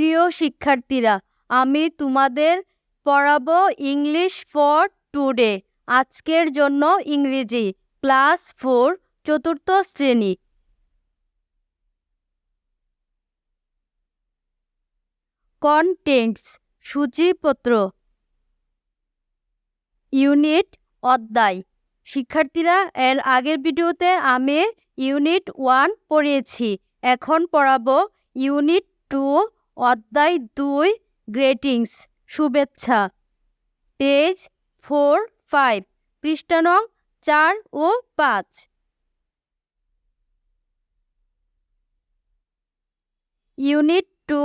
প্রিয় শিক্ষার্থীরা, আমি তোমাদের পড়াবো ইংলিশ ফর টুডে। আজকের জন্য ইংরেজি, ক্লাস ফোর, চতুর্থ শ্রেণি। কন্টেন্টস সূচিপত্র। ইউনিট অধ্যায়। শিক্ষার্থীরা, এর আগের ভিডিওতে আমি ইউনিট ওয়ান পড়িয়েছি। এখন পড়াবো ইউনিট টু অধ্যায় দুই, গ্রেটিংস, শুভেচ্ছা। পেজ ফোর, ফাইভ, পৃষ্ঠা নং চার ও পাঁচ। ইউনিট টু,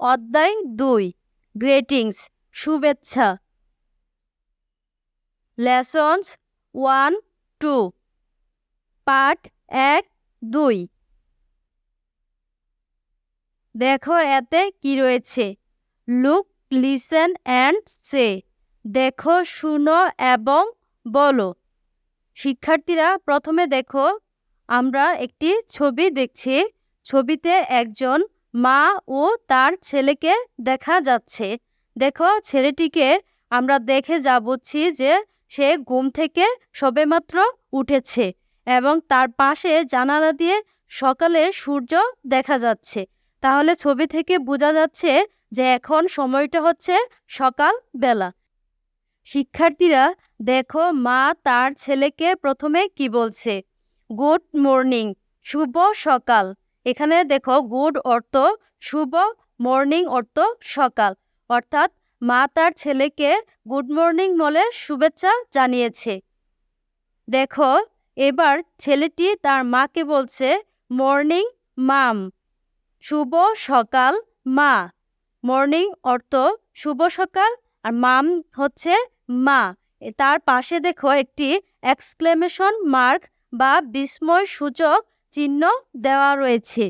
অধ্যায় দুই, গ্রেটিংস, শুভেচ্ছা। Lessons one, two. পাঠ এক, দুই। দেখো এতে কি রয়েছে। লুক লিসেন অ্যান্ড সে দেখো, শুনো এবং বলো। শিক্ষার্থীরা, প্রথমে দেখো, আমরা একটি ছবি দেখছি। ছবিতে একজন মা ও তার ছেলেকে দেখা যাচ্ছে। দেখো, ছেলেটিকে আমরা দেখে যা বুঝছি যে সে ঘুম থেকে সবেমাত্র উঠেছে এবং তার পাশে জানালা দিয়ে সকালের সূর্য দেখা যাচ্ছে। তাহলে ছবি থেকে বোঝা যাচ্ছে যে এখন সময়টা হচ্ছে সকাল বেলা। শিক্ষার্থীরা, দেখো মা তার ছেলেকে প্রথমে কি বলছে? গুড মর্নিং, শুভ সকাল। এখানে দেখো, গুড অর্থ, শুভ মর্নিং অর্থ সকাল। অর্থাৎ, মা তার ছেলেকে গুড মর্নিং বলে শুভেচ্ছা জানিয়েছে। দেখো, এবার ছেলেটি তার মাকে বলছে, মর্নিং, মাম। শুভ সকাল, মা। মর্নিং অর্থ শুভ সকাল আর মাম হচ্ছে মা। তার পাশে দেখো একটি এক্সক্লেমেশন মার্ক বা বিস্ময় সূচক চিহ্ন দেওয়া রয়েছে।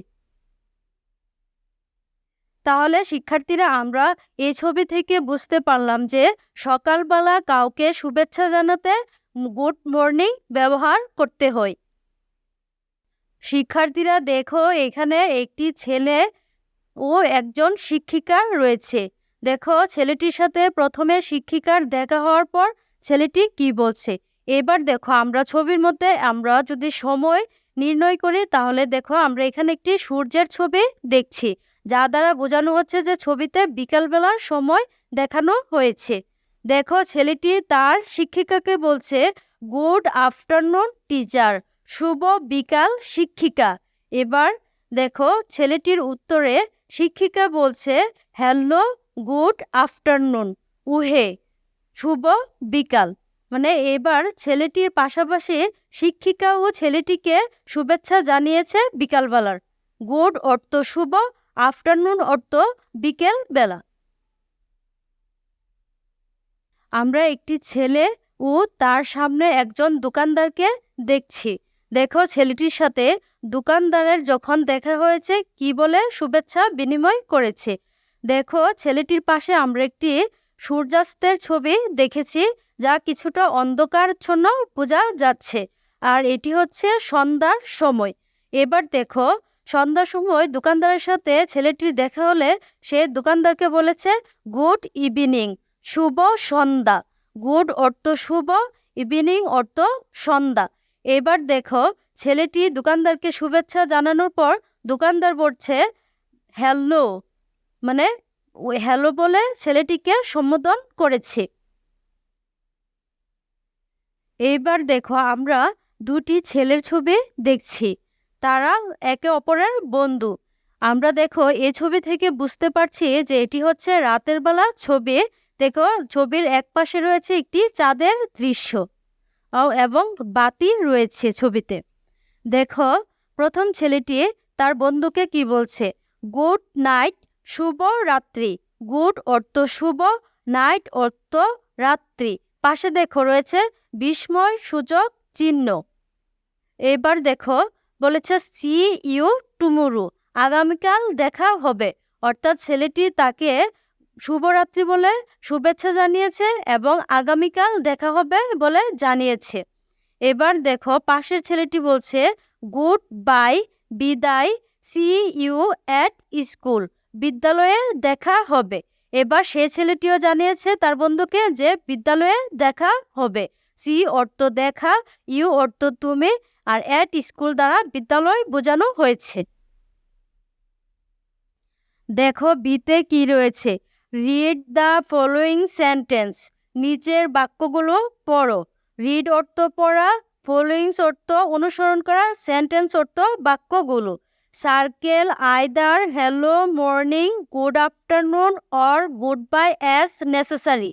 তাহলে শিক্ষার্থীরা, আমরা এই ছবি থেকে বুঝতে পারলাম যে সকালবেলা কাউকে শুভেচ্ছা জানাতে গুড মর্নিং ব্যবহার করতে হয়। শিক্ষার্থীরা, দেখো, এখানে একটি ছেলে ও একজন শিক্ষিকা রয়েছে। দেখো, ছেলেটির সাথে প্রথমে শিক্ষিকার দেখা হওয়ার পর ছেলেটি কি বলছে? এবার দেখো, আমরা ছবির মধ্যে, আমরা যদি সময় নির্ণয় করি, তাহলে দেখো, আমরা এখানে একটি সূর্যের ছবি দেখছি, যা দ্বারা বোঝানো হচ্ছে যে ছবিতে বিকালবেলার সময় দেখানো হয়েছে। দেখো, ছেলেটি তার শিক্ষিকাকে বলছে, গুড আফটারনুন, টিচার। শুভ বিকাল, শিক্ষিকা। এবার দেখো ছেলেটির উত্তরে শিক্ষিকা বলছে, হ্যালো, গুড আফটারনুন, উহে, শুভ বিকাল। মানে এবার ছেলেটির পাশাপাশি শিক্ষিকা ও ছেলেটিকে শুভেচ্ছা জানিয়েছে বিকালবেলার। গুড অর্থ শুভ, আফটারনুন অর্থ বিকেল বেলা আমরা একটি ছেলে ও তার সামনে একজন দোকানদারকে দেখছি। দেখো ছেলেটির সাথে দোকানদারের যখন দেখা হয়েছে, কি বলে শুভেচ্ছা বিনিময় করেছে। দেখো ছেলেটির পাশে আমরা একটি সূর্যাস্তের ছবি দেখেছি, যা কিছুটা অন্ধকারচ্ছন্ন বোঝা যাচ্ছে। আর এটি হচ্ছে সন্ধ্যার সময়। এবার দেখো, সন্ধ্যার সময় দোকানদারের সাথে ছেলেটির দেখা হলে, সে দোকানদারকে বলেছে, গুড ইভিনিং, শুভ সন্ধ্যা। গুড অর্থ শুভ, ইভিনিং অর্থ সন্ধ্যা। এবার দেখো, ছেলেটি দোকানদারকে শুভেচ্ছা জানানোর পর দোকানদার বলছে, হ্যালো। মানে ওই হ্যালো বলে ছেলেটিকে সম্বোধন করেছে। এইবার দেখো, আমরা দুটি ছেলের ছবি দেখছি। তারা একে অপরের বন্ধু। আমরা দেখো এই ছবি থেকে বুঝতে পারছি যে এটি হচ্ছে রাতের বেলা ছবি। দেখো, ছবির এক পাশে রয়েছে একটি চাঁদের দৃশ্য। এবং বাতি রয়েছে ছবিতে। দেখো, প্রথম ছেলেটি তার বন্ধুকে কি বলছে? গুড নাইট, শুভ রাত্রি। গুড অর্থ শুভ, নাইট অর্থ রাত্রি। পাশে দেখো রয়েছে বিস্ময় সূচক চিহ্ন। এবার দেখো, বলেছে, সি ইউ টুমুরু। আগামীকাল দেখা হবে। অর্থাৎ ছেলেটি তাকে শুভরাত্রি বলে শুভেচ্ছা জানিয়েছে এবং আগামীকাল দেখা হবে বলে জানিয়েছে। এবার দেখো পাশের ছেলেটি বলছে, গুড বাই, বিদায়, সি ইউ অ্যাট স্কুল, বিদ্যালয়ে দেখা হবে। এবার সে ছেলেটিও জানিয়েছে তার বন্ধুকে যে বিদ্যালয়ে দেখা হবে। সি অর্থ দেখা, ইউ অর্থ তুমি, আর অ্যাট স্কুল দ্বারা বিদ্যালয় বোঝানো হয়েছে। দেখো বিতে কি রয়েছে। রিড দ্য ফলোয়িং সেন্টেন্স নিচের বাক্যগুলো পড়ো। রিড অর্থ পড়া ফলোয়িংস অর্থ অনুসরণ করা সেন্টেন্স অর্থ বাক্যগুলো। Circle either hello morning good afternoon or goodbye as necessary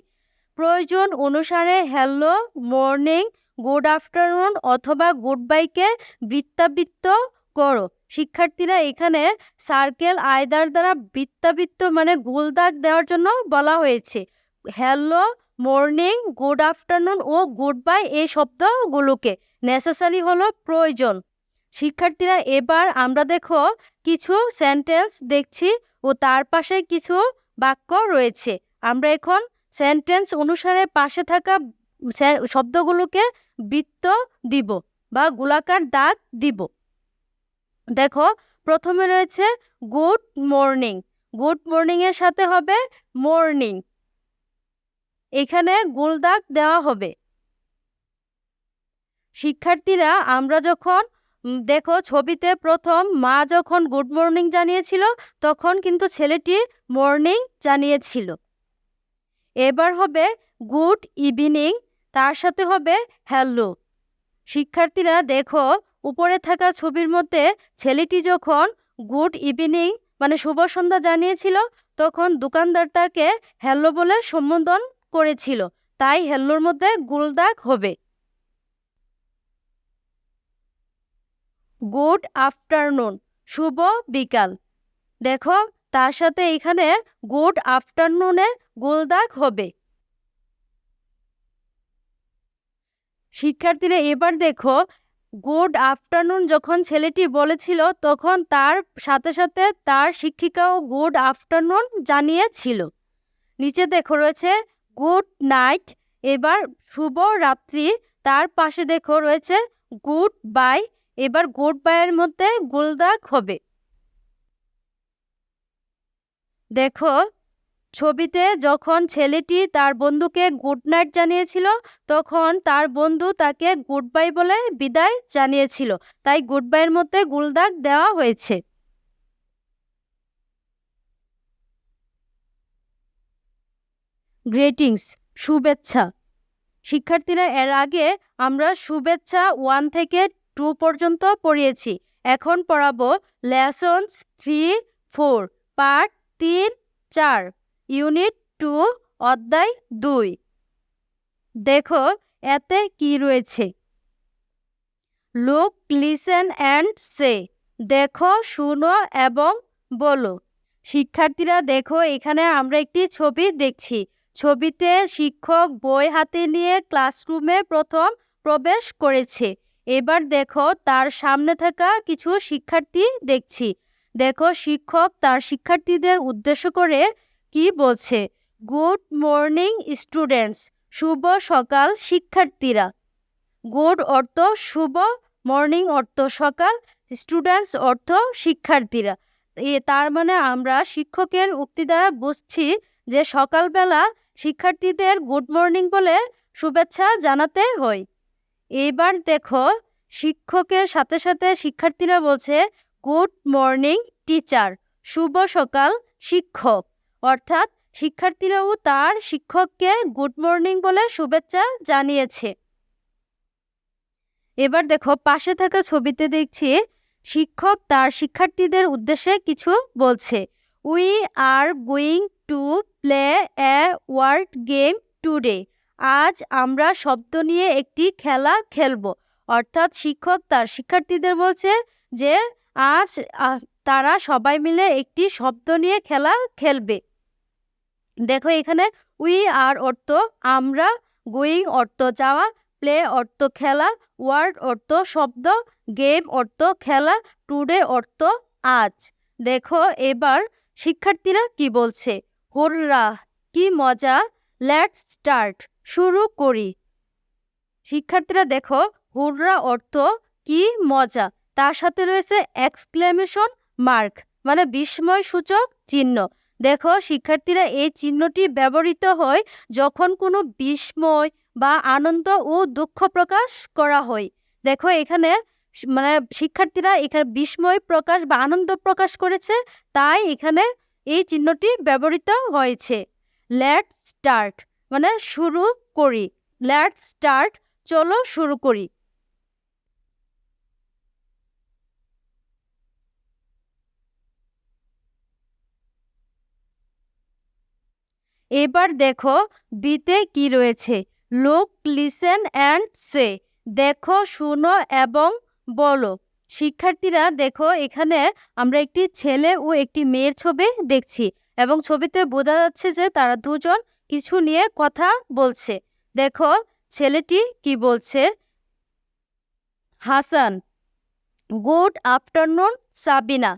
প্রয়োজন অনুসারে হ্যালো মর্নিং গুড আফটারনুন অথবা গুড বাইকে বৃত্তাবৃত্ত করো। শিক্ষার্থীরা এখানে সার্কেল আয়দার দ্বারা বৃত্তাবৃত্ত মানে গোল দাগ দেওয়ার জন্য বলা হয়েছে। হ্যালো মর্নিং গুড আফটারনুন ও গুড বাই এই শব্দগুলোকে নেসেসারি হলো প্রয়োজন। শিক্ষার্থীরা, এবার আমরা দেখো কিছু সেন্টেন্স দেখছি ও তার পাশে কিছু বাক্য রয়েছে। আমরা এখন সেন্টেন্স অনুসারে পাশে থাকা শব্দগুলোকে বৃত্ত দিব বা গোলাকার দাগ দিব। দেখো, প্রথমে রয়েছে গুড মর্নিং। গুড মর্নিংয়ের সাথে হবে মর্নিং। এখানে গোলদাগ দেওয়া হবে। শিক্ষার্থীরা, আমরা যখন দেখো ছবিতে প্রথম মা যখন গুড মর্নিং জানিয়েছিল, তখন কিন্তু ছেলেটি মর্নিং জানিয়েছিল। এবার হবে গুড ইভিনিং, তার সাথে হবে হ্যালো। শিক্ষার্থীরা, দেখো উপরে থাকা ছবির মধ্যে ছেলেটি যখন গুড ইভিনিং মানে শুভ সন্ধ্যা জানিয়েছিল, তখন দোকানদার তাকে হ্যালো বলে সম্বোধন করেছিল। তাই হ্যালোর মধ্যে গুলদাগ হবে। গুড আফটারনুন, শুভ বিকাল। দেখো, তার সাথে এখানে গুড আফটারনুনে গোলদাগ হবে। শিক্ষার্থীরা, এবার দেখো গুড আফটারনুন যখন ছেলেটি বলেছিল, তখন তার সাথে সাথে তার শিক্ষিকাও গুড আফটারনুন জানিয়েছিল। নিচে দেখো রয়েছে, গুড নাইট এবার শুভ রাত্রি, তার পাশে দেখো রয়েছে, গুড বাই এবার গুড বাইয়ের মধ্যে গোলদাগ হবে। দেখো ছবিতে যখন ছেলেটি তার বন্ধুকে গুড নাইট জানিয়েছিল, তখন তার বন্ধু তাকে গুড বাই বলে বিদায় জানিয়েছিল। তাই গুড বাইয়ের মধ্যে গুলদাগ দেওয়া হয়েছে। গ্রেটিংস শুভেচ্ছা। শিক্ষার্থীরা, এর আগে আমরা শুভেচ্ছা ওয়ান থেকে টু পর্যন্ত পড়িয়েছি। এখন পড়াবো লেসন্স থ্রি ফোর পার্ট তিন, চার। ইউনিট টু অধ্যায় দুই। দেখো, এতে কি রয়েছে? Look, listen and say. দেখো, শুনো এবং বলো। শিক্ষার্থীরা, দেখো, এখানে আমরা একটি ছবি দেখছি। ছবিতে শিক্ষক বই হাতে নিয়ে ক্লাসরুমে প্রথম প্রবেশ করেছে। এবার দেখো, তার সামনে থাকা কিছু শিক্ষার্থী দেখছি। দেখো, শিক্ষক তার শিক্ষার্থীদের উদ্দেশ্য করে কি বলছে? গুড মর্নিং স্টুডেন্টস, শুভ সকাল শিক্ষার্থীরা। গুড অর্থ শুভ, মর্নিং অর্থ সকাল, স্টুডেন্টস অর্থ শিক্ষার্থীরা। এ তার মানে আমরা শিক্ষকের উক্তি দ্বারা বুঝছি যে সকালবেলা শিক্ষার্থীদের গুড মর্নিং বলে শুভেচ্ছা জানাতে হয়। এবার দেখো, শিক্ষকের সাথে সাথে শিক্ষার্থীরা বলছে, গুড মর্নিং টিচার, শুভ সকাল শিক্ষক। অর্থাৎ শিক্ষার্থীরাও তার শিক্ষককে গুড মর্নিং বলে শুভেচ্ছা জানিয়েছে। এবার দেখো, পাশে থাকা ছবিতে দেখছি শিক্ষক তার শিক্ষার্থীদের উদ্দেশ্যে কিছু বলছে। We are going to play a word game today আজ আমরা শব্দ নিয়ে একটি খেলা খেলব। অর্থাৎ শিক্ষক তার শিক্ষার্থীদের বলছে যে, আজ তারা সবাই মিলে একটি শব্দ নিয়ে খেলা খেলবে। দেখো এখানে উই আর অর্থ, আমরা, গোয়িং অর্থ যাওয়া প্লে অর্থ খেলা, ওয়ার্ড অর্থ শব্দ, গেম অর্থ খেলা, টুডে অর্থ আজ। দেখো এবার শিক্ষার্থীরা কি বলছে? হুররা, কি মজা, লেটস স্টার্ট, শুরু করি। শিক্ষার্থীরা দেখো, হুররা অর্থ কি মজা, তার সাথে রয়েছে এক্সক্লেমেশন মার্ক মানে বিস্ময় সূচক চিহ্ন। দেখো, শিক্ষার্থীরা এই চিহ্নটি ব্যবহৃত হয় যখন কোনো বিস্ময় বা আনন্দ ও দুঃখ প্রকাশ করা হয়। দেখো, এখানে মানে শিক্ষার্থীরা এখানে বিস্ময় প্রকাশ বা আনন্দ প্রকাশ করেছে, তাই এখানে এই চিহ্নটি ব্যবহৃত হয়েছে। লেট স্টার্ট মানে শুরু করি। লেট স্টার্ট চলো শুরু করি। এবার দেখো বিতে কি রয়েছে। Look, listen and say. দেখো, শুনো এবং বলো। শিক্ষার্থীরা, দেখো, এখানে আমরা একটি ছেলে ও একটি মেয়ের ছবি দেখছি এবং ছবিতে বোঝা যাচ্ছে যে তারা দুজন কিছু নিয়ে কথা বলছে। দেখো, ছেলেটি কি বলছে? Hasan, good afternoon, Sabina.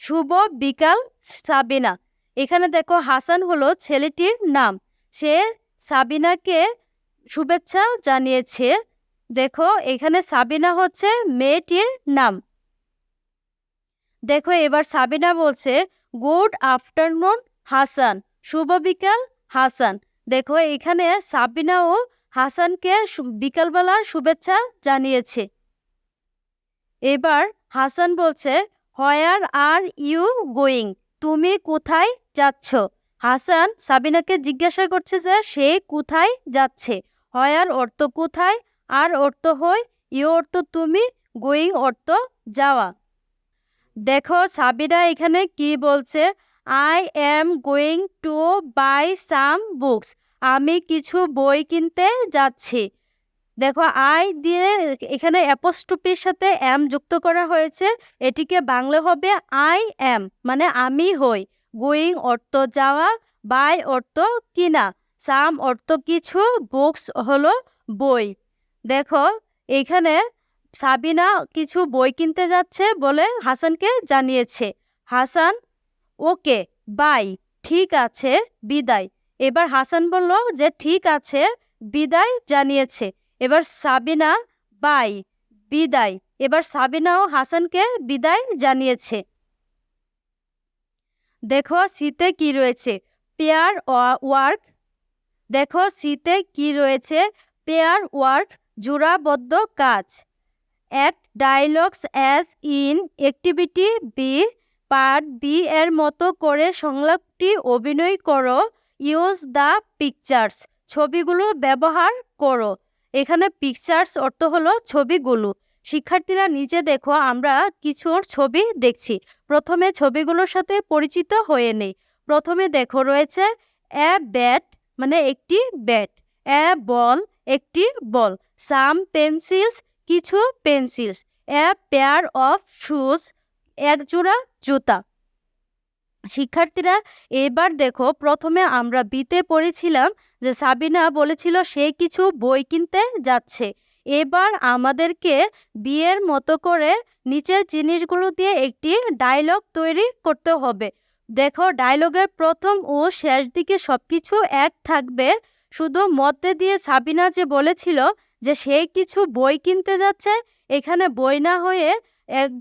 শুভ বিকাল, সাবিনা। এখানে দেখো হাসান হলো ছেলেটির নাম। সে সাবিনাকে শুভেচ্ছা জানিয়েছে। দেখো, এখানে সাবিনা হচ্ছে মেয়েটির নাম। দেখো, এবার সাবিনা বলছে, গুড আফটারনুন, হাসান। শুভ বিকাল, হাসান। দেখো, এখানে সাবিনা ও হাসানকে বিকালবেলার শুভেচ্ছা জানিয়েছে। এবার হাসান বলছে, হোয়ার আর ইউ গোয়িং? তুমি কোথায় যাচ্ছ? হাসান সাবিনাকে জিজ্ঞাসা করছে যে সে কোথায় যাচ্ছে। হয় আর অর্থ কোথায়? আর অর্থ হয় ইউ অর্থ তুমি গোয়িং অর্থ যাওয়া। দেখো সাবিনা এখানে কি বলছে? I am going to buy some books আমি কিছু বই কিনতে যাচ্ছি। দেখো, আই দিয়ে এখানে অ্যাপোস্ট্রপির সাথে এম যুক্ত করা হয়েছে। এটিকে বাংলা হবে আই এম মানে আমি হই। গোয়িং অর্থ যাওয়া, বাই অর্থ কিনা, সাম অর্থ কিছু, বুকস হলো বই। দেখো, এখানে সাবিনা কিছু বই কিনতে যাচ্ছে বলে হাসানকে জানিয়েছে। হাসান, ওকে, বাই, ঠিক আছে, বিদায়। এবার হাসান বলল যে, ঠিক আছে, বিদায় জানিয়েছে। এবার সাবিনা বাই, বিদায়। এবার সাবিনাও হাসানকে বিদায় জানিয়েছে। দেখো শীতে কি রয়েছে? Pair work. দেখো শীতে কি রয়েছে? পেয়ার, ওয়ার্ক, জোড়াবদ্ধ কাজ। Act dialogues as in activity B, part B এর মতো করে সংলাপটি অভিনয় করো। Use the pictures. ছবিগুলো ব্যবহার করো। এখানে পিকচার্স অর্থ হলো ছবিগুলো। শিক্ষার্থীরা নিচে দেখো, আমরা কিছু ছবি দেখছি। প্রথমে ছবিগুলোর সাথে পরিচিত হয়ে নেই। প্রথমে দেখো রয়েছে এ ব্যাট মানে একটি ব্যাট এ বল একটি বল সাম পেন্সিলস কিছু pencils a pair of shoes এক জোড়া জুতা। শিক্ষার্থীরা, এবার দেখো প্রথমে আমরা বিতে পড়েছিলাম যে সাবিনা বলেছিল সে কিছু বই কিনতে যাচ্ছে। এবার আমাদেরকে বিয়ের মতো করে নিচের জিনিসগুলো দিয়ে একটি ডায়লগ তৈরি করতে হবে। দেখো ডায়লগের প্রথম ও শেষ দিকে সব কিছু এক থাকবে। শুধু মধ্যে দিয়ে সাবিনা যে বলেছিল যে সে কিছু বই কিনতে যাচ্ছে, এখানে বই না হয়ে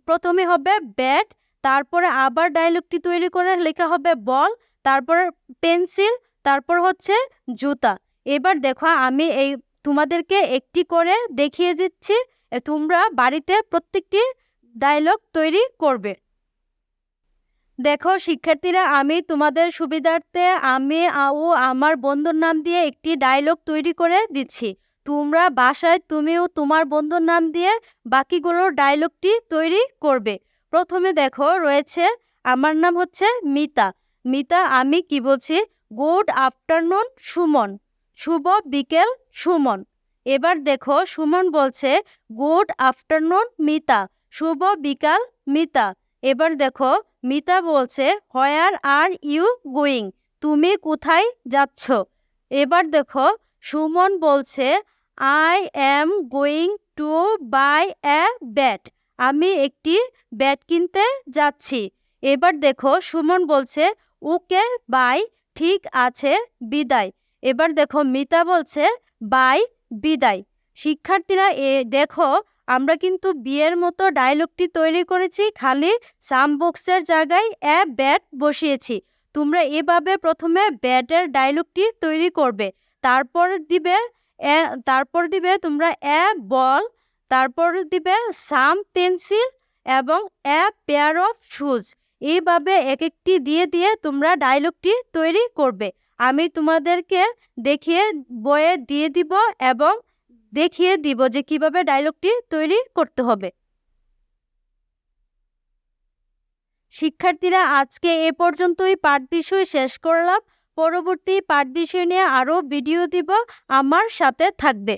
প্রথমে হবে ব্যাট তারপরে আবার ডায়লগটি তৈরি করে লেখা হবে বল, তারপর পেন্সিল তারপর হচ্ছে জুতা। এবার দেখো আমি এই তোমাদেরকে একটি করে দেখিয়ে দিচ্ছি তোমরা বাড়িতে প্রত্যেকটি ডায়লগ তৈরি করবে। দেখো শিক্ষার্থীরা, আমি তোমাদের সুবিধার্থে আমি ও আমার বন্ধুর নাম দিয়ে একটি ডায়লগ তৈরি করে দিচ্ছি। তোমরা বাসায় তুমিও তোমার বন্ধুর নাম দিয়ে বাকিগুলোর ডায়লগটি তৈরি করবে। প্রথমে দেখো রয়েছে, আমার নাম হচ্ছে মিতা। মিতা, আমি কি বলছি? Good afternoon, Suman. শুভ বিকেল, সুমন। এবার দেখো, সুমন বলছে, গুড আফটারনুন, মিতা। শুভ বিকাল, মিতা। এবার দেখো, মিতা বলছে, হোয়ার আর ইউ গোয়িং? তুমি কোথায় যাচ্ছ? এবার দেখো, সুমন বলছে, I am going to buy a bat. আমি একটি ব্যাট কিনতে যাচ্ছি। এবার দেখো, সুমন বলছে, ওকে, বাই, ঠিক আছে, বিদায়। এবার দেখো, মিতা বলছে, বাই, বিদায়। শিক্ষার্থীরা, এ, দেখো, আমরা কিন্তু বিয়ের মতো ডায়লগটি তৈরি করেছি, খালি সাম বক্সের জায়গায় এ ব্যাট বসিয়েছি। তোমরা এভাবে প্রথমে ব্যাটের ডায়লগটি তৈরি করবে, তারপর দিবে তারপর দিবে তোমরা এ বল তারপর দিবে সাম, পেন্সিল এবং এ পেয়ার অফ শুজ। এইভাবে এক একটি দিয়ে দিয়ে তোমরা ডায়লগটি তৈরি করবে। আমি তোমাদেরকে দেখিয়ে, বইয়ে দিয়ে দিব এবং দেখিয়ে দিব যে কীভাবে ডায়লগটি তৈরি করতে হবে। শিক্ষার্থীরা, আজকে এ পর্যন্তই পাঠ বিষয় শেষ করলাম। পরবর্তী পাঠ বিষয় নিয়ে আরও ভিডিও দিব। আমার সাথে থাকবে।